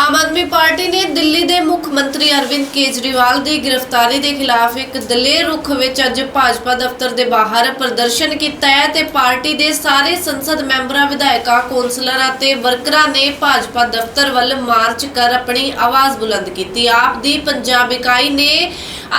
Aam Aadmi party ਨੇ ਦਿੱਲੀ ਦੇ ਮੁੱਖ ਮੰਤਰੀ ਅਰਵਿੰਦ ਕੇਜਰੀਵਾਲ ਦੀ ਗ੍ਰਿਫਤਾਰੀ ਦੇ ਖਿਲਾਫ ਇੱਕ ਦਲੇਰ ਰੁਖ ਵਿੱਚ ਅੱਜ ਭਾਜਪਾ ਦਫ਼ਤਰ ਦੇ ਬਾਹਰ ਪ੍ਰਦਰਸ਼ਨ ਕੀਤਾ ਹੈ ਤੇ ਪਾਰਟੀ ਦੇ ਸਾਰੇ ਸੰਸਦ ਮੈਂਬਰਾਂ, ਵਿਧਾਇਕਾਂ, ਕੌਂਸਲਰਾਂ ਅਤੇ ਵਰਕਰਾਂ ਨੇ ਭਾਜਪਾ ਦਫ਼ਤਰ ਵੱਲ ਮਾਰਚ ਕਰ ਆਪਣੀ ਆਵਾਜ਼ ਬੁਲੰਦ ਕੀਤੀ। ਆਪ ਦੀ ਪੰਜਾਬ ਇਕਾਈ ਨੇ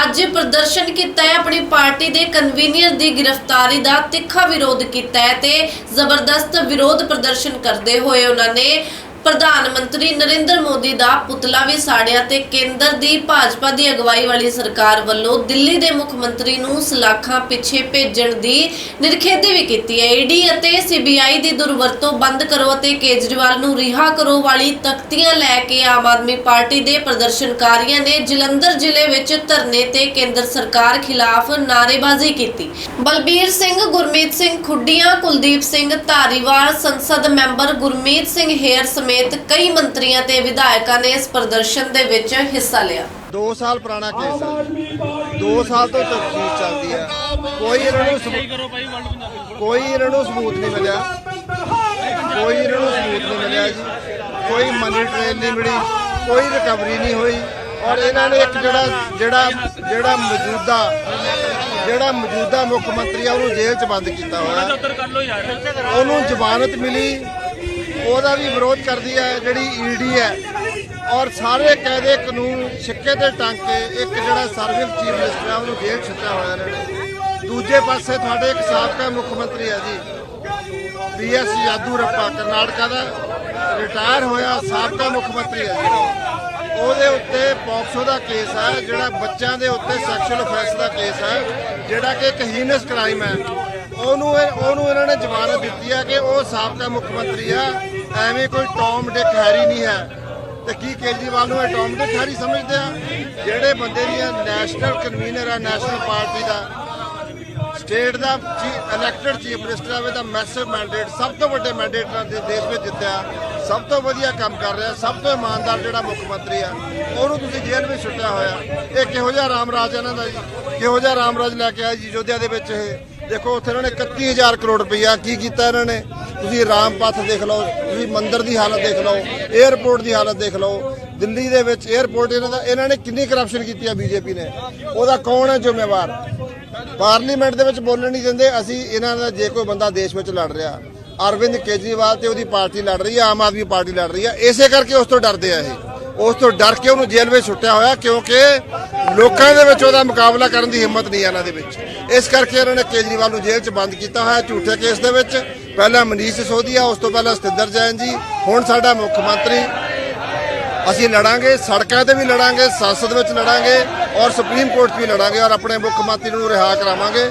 ਅੱਜ ਪ੍ਰਦਰਸ਼ਨ ਕੀਤਾ ਹੈ, ਆਪਣੀ ਪਾਰਟੀ ਦੇ ਕਨਵੀਨੀਅਰ ਦੀ ਗ੍ਰਿਫਤਾਰੀ ਦਾ ਤਿੱਖਾ ਵਿਰੋਧ ਕੀਤਾ ਹੈ ਤੇ ਜ਼ਬਰਦਸਤ ਵਿਰੋਧ ਪ੍ਰਦਰਸ਼ਨ ਕਰਦੇ ਹੋਏ ਉਹਨਾਂ ਨੇ ਪ੍ਰਧਾਨ ਮੰਤਰੀ ਨਰਿੰਦਰ ਮੋਦੀ ਦਾ ਪੁਤਲਾ ਵੀ ਸਾੜਿਆ ਤੇ ਕੇਂਦਰ ਦੀ ਭਾਜਪਾ ਦੀ ਅਗਵਾਈ ਵਾਲੀ ਸਰਕਾਰ ਵੱਲੋਂ ਦਿੱਲੀ ਦੇ ਮੁੱਖ ਮੰਤਰੀ ਨੂੰ ਸਲਾਖਾਂ ਪਿੱਛੇ ਭੇਜਣ ਦੀ ਨਿਰਖੇਧੀ ਵੀ ਕੀਤੀ ਹੈ। ਈਡੀ ਅਤੇ ਸੀਬੀਆਈ ਦੀ ਦੁਰਵਰਤੋਂ ਬੰਦ ਕਰੋ ਅਤੇ ਕੇਜਰੀਵਾਲ ਨੂੰ ਰਿਹਾ ਕਰੋ ਵਾਲੀ ਤਖਤੀਆਂ ਲੈ ਕੇ ਆਮ ਆਦਮੀ ਪਾਰਟੀ ਦੇ ਪ੍ਰਦਰਸ਼ਨਕਾਰੀਆਂ ਨੇ ਜਲੰਧਰ ਜ਼ਿਲ੍ਹੇ ਵਿੱਚ ਧਰਨੇ ਤੇ ਕੇਂਦਰ ਸਰਕਾਰ ਖਿਲਾਫ ਨਾਅਰੇਬਾਜ਼ੀ ਕੀਤੀ। ਬਲਬੀਰ ਸਿੰਘ, ਗੁਰਮੀਤ ਸਿੰਘ ਖੁੱਡੀਆਂ, ਕੁਲਦੀਪ ਸਿੰਘ ਧਾਰੀਵਾਲ, ਸੰਸਦ ਮੈਂਬਰ ਗੁਰਮੀਤ ਸਿੰਘ ਹੇਅਰ ਸਮੇਤ ਕਈ ਮੰਤਰੀਆਂ ਤੇ ਵਿਧਾਇਕਾਂ ਨੇ ਇਸ ਪ੍ਰਦਰਸ਼ਨ ਦੇ ਵਿੱਚ ਹਿੱਸਾ ਲਿਆ। 2 ਸਾਲ ਪੁਰਾਣਾ ਕੇਸ ਹੈ। 2 ਸਾਲ ਤੋਂ ਤਫਤੀਸ਼ ਚੱਲਦੀ ਹੈ। ਕੋਈ ਇਹਨਾਂ ਨੂੰ ਸਬੂਤ ਕੋਈ ਇਹਨਾਂ ਨੂੰ ਸਬੂਤ ਨਹੀਂ ਮਿਲਿਆ। ਕੋਈ ਇਹਨਾਂ ਨੂੰ ਸਬੂਤ ਨਹੀਂ ਮਿਲਿਆ ਜੀ। ਕੋਈ ਮਨੀ ਟ੍ਰੇਨ ਨਹੀਂ ਮਿਲੀ। ਕੋਈ ਰਿਕਵਰੀ ਨਹੀਂ ਹੋਈ। ਔਰ ਇਹਨਾਂ ਨੇ ਇੱਕ ਜਿਹੜਾ ਜਿਹੜਾ ਜਿਹੜਾ ਮੌਜੂਦਾ ਜਿਹੜਾ ਮੌਜੂਦਾ ਮੁੱਖ ਮੰਤਰੀ ਆ, ਉਹਨੂੰ ਜੇਲ੍ਹ 'ਚ ਬੰਦ ਕੀਤਾ ਹੋਇਆ। ਉਹਨੂੰ ਜ਼ਮਾਨਤ ਮਿਲੀ। ਉਹਦਾ ਵੀ ਵਿਰੋਧ ਕਰਦੀ ਹੈ, ਜਿਹੜੀ ਈਡੀ ਹੈ। ਔਰ ਸਾਰੇ ਕਾਇਦੇ ਕਾਨੂੰਨ ਸਿੱਕੇ ਤੇ ਟੰਗ ਕੇ ਇੱਕ ਜਿਹੜਾ ਸਰਵਿਸ ਚੀਫ ਮਿਨਿਸਟਰ ਹੈ, ਉਹਨੂੰ ਜੇਲ੍ਹ ਛੱਡਿਆ ਹੋਇਆ ਇਹਨਾਂ ਦੂਜੇ ਪਾਸੇ ਤੁਹਾਡੇ ਇੱਕ ਸਾਬਕਾ ਮੁੱਖ ਮੰਤਰੀ ਹੈ ਜੀ ਬੀਐਸ ਯਾਦੂ ਰੱਪਾ, ਕਰਨਾਟਕਾ ਦਾ। ਰਿਟਾਇਰ ਹੋਇਆ ਸਾਬਕਾ ਮੁੱਖ ਮੰਤਰੀ ਹੈ। ਉਹਦੇ ਉੱਤੇ ਪੌਕਸੋ ਦਾ ਕੇਸ ਹੈ, ਜਿਹੜਾ ਬੱਚਿਆਂ ਦੇ ਉੱਤੇ ਸੈਕਸ਼ੂਅਲ ਅਫੇਅਰਸ ਦਾ ਕੇਸ ਹੈ, ਜਿਹੜਾ ਕਿ ਇੱਕ ਹੀਨਸ ਕ੍ਰਾਈਮ ਹੈ। ਉਹਨੂੰ ਇਹ- ਉਹਨੂੰ ਇਹਨਾਂ ਨੇ ਜ਼ਮਾਨਤ ਦਿੱਤੀ ਹੈ ਕਿ ਉਹ ਸਾਬਕਾ ਮੁੱਖ ਮੰਤਰੀ ਆ। ਐਵੇਂ ਕੋਈ ਟੌਮ ਡਿਕ ਹੈਰੀ ਨਹੀਂ ਹੈ। ਤੇ ਕੀ ਕੇਜਰੀਵਾਲ ਨੂੰ ਇਹ ਟੌਮ ਡਿਕ ਹੈਰੀ ਸਮਝਦੇ ਆ? ਜਿਹੜੇ ਬੰਦੇ ਦੀਆਂ ਨੈਸ਼ਨਲ ਕਨਵੀਨਰ ਆ, ਨੈਸ਼ਨਲ ਪਾਰਟੀ ਦਾ, ਸਟੇਟ ਦਾ ਇਲੈਕਟਡ ਚੀਫ ਮਿਨਿਸਟਰ ਆਵੇ ਦਾ ਮੈਸਿਵ ਮੈਂਡੇਟ ਸਭ ਤੋਂ ਵੱਡੇ ਮੈਂਡੇਟ ਨਾਲ ਦੇਸ਼ ਵਿੱਚ ਜਿੱਤਿਆ। ਸਭ ਤੋਂ ਵਧੀਆ ਕੰਮ ਕਰ ਰਿਹਾ, ਸਭ ਤੋਂ ਇਮਾਨਦਾਰ ਜਿਹੜਾ ਮੁੱਖ ਮੰਤਰੀ ਆ, ਉਹਨੂੰ ਤੁਸੀਂ ਜੇਲ੍ਹ ਵਿੱਚ ਸੁੱਟਿਆ ਹੋਇਆ। ਇਹ ਕਿਹੋ ਜਿਹਾ ਰਾਮ ਰਾਜ ਇਹਨਾਂ ਦਾ ਜੀ? ਕਿਹੋ ਜਿਹਾ ਰਾਮ ਰਾਜ ਲੈ ਕੇ ਆਇਆ ਜੀ ਯੋਧਿਆ ਦੇ ਵਿੱਚ ਇਹ? ਦੇਖੋ, ਉੱਥੇ ਇਹਨਾਂ ਨੇ 31000 ਕਰੋੜ ਰੁਪਈਆ ਕੀ ਕੀਤਾ ਇਹਨਾਂ ਨੇ? ਤੁਸੀਂ ਰਾਮਪਥ ਦੇਖ ਲਓ, ਤੁਸੀਂ ਮੰਦਿਰ ਦੀ ਹਾਲਤ ਦੇਖ ਲਓ 에ਅਰਪੋਰਟ ਦੀ ਹਾਲਤ ਦੇਖ ਲਓ, ਦਿੱਲੀ ਦੇ ਵਿੱਚ 에ਅਰਪੋਰਟ ਇਹਨਾਂ ਦਾ, ਇਹਨਾਂ ਨੇ ਕਿੰਨੀ ਕਰਪਸ਼ਨ ਕੀਤੀ ਆ ਬੀਜੇਪੀ ਨੇ? ਉਹਦਾ ਕੌਣ ਹੈ ਜ਼ਿੰਮੇਵਾਰ? ਪਾਰਲੀਮੈਂਟ ਦੇ ਵਿੱਚ ਬੋਲਣ ਨਹੀਂ ਦਿੰਦੇ, ਅਸੀਂ ਇਹਨਾਂ ਦਾ ਜੇ ਕੋਈ ਬੰਦਾ ਦੇਸ਼ ਵਿੱਚ ਲੜ ਰਿਹਾ, ਅਰਵਿੰਦ ਕੇਜਰੀਵਾਲ ਤੇ ਉਹਦੀ ਪਾਰਟੀ ਲੜ ਰਹੀ ਹੈ ਆਮ ਆਦਮੀ ਪਾਰਟੀ ਲੜ ਰਹੀ ਹੈ ਇਸੇ ਕਰਕੇ ਉਸ ਤੋਂ ਡਰਦੇ ਆ ਇਹ। ਉਸ ਤੋਂ ਡਰ ਕੇ ਉਹਨੂੰ ਜੇਲ੍ਹ ਵਿੱਚ ਸੁੱਟਿਆ ਹੋਇਆ ਕਿਉਂਕਿ ਲੋਕਾਂ ਦੇ ਵਿੱਚ ਉਹਦਾ ਮੁਕਾਬਲਾ ਕਰਨ ਦੀ ਹਿੰਮਤ ਨਹੀਂ ਹੈ ਇਹਨਾਂ ਦੇ ਵਿੱਚ। ਇਸ ਕਰਕੇ ਇਹਨਾਂ ਨੇ ਕੇਜਰੀਵਾਲ ਨੂੰ ਜੇਲ੍ਹ 'ਚ ਬੰਦ ਕੀਤਾ ਹੋਇਆ ਝੂਠੇ ਕੇਸ ਦੇ ਵਿੱਚ। ਪਹਿਲਾਂ ਮਨੀਸ਼ ਸਿਸੋਦੀਆ, ਉਸ ਤੋਂ ਪਹਿਲਾਂ ਸਤਿੰਦਰ ਜੈਨ ਜੀ, ਹੁਣ ਸਾਡਾ ਮੁੱਖ ਮੰਤਰੀ। ਅਸੀਂ ਲੜਾਂਗੇ, ਸੜਕਾਂ ਤੇ ਵੀ ਲੜਾਂਗੇ, ਸੰਸਦ ਵਿੱਚ ਲੜਾਂਗੇ ਔਰ ਸੁਪਰੀਮ ਕੋਰਟ 'ਚ ਵੀ ਲੜਾਂਗੇ ਔਰ ਆਪਣੇ ਮੁੱਖ ਮੰਤਰੀ ਨੂੰ ਰਿਹਾ ਕਰਾਵਾਂਗੇ।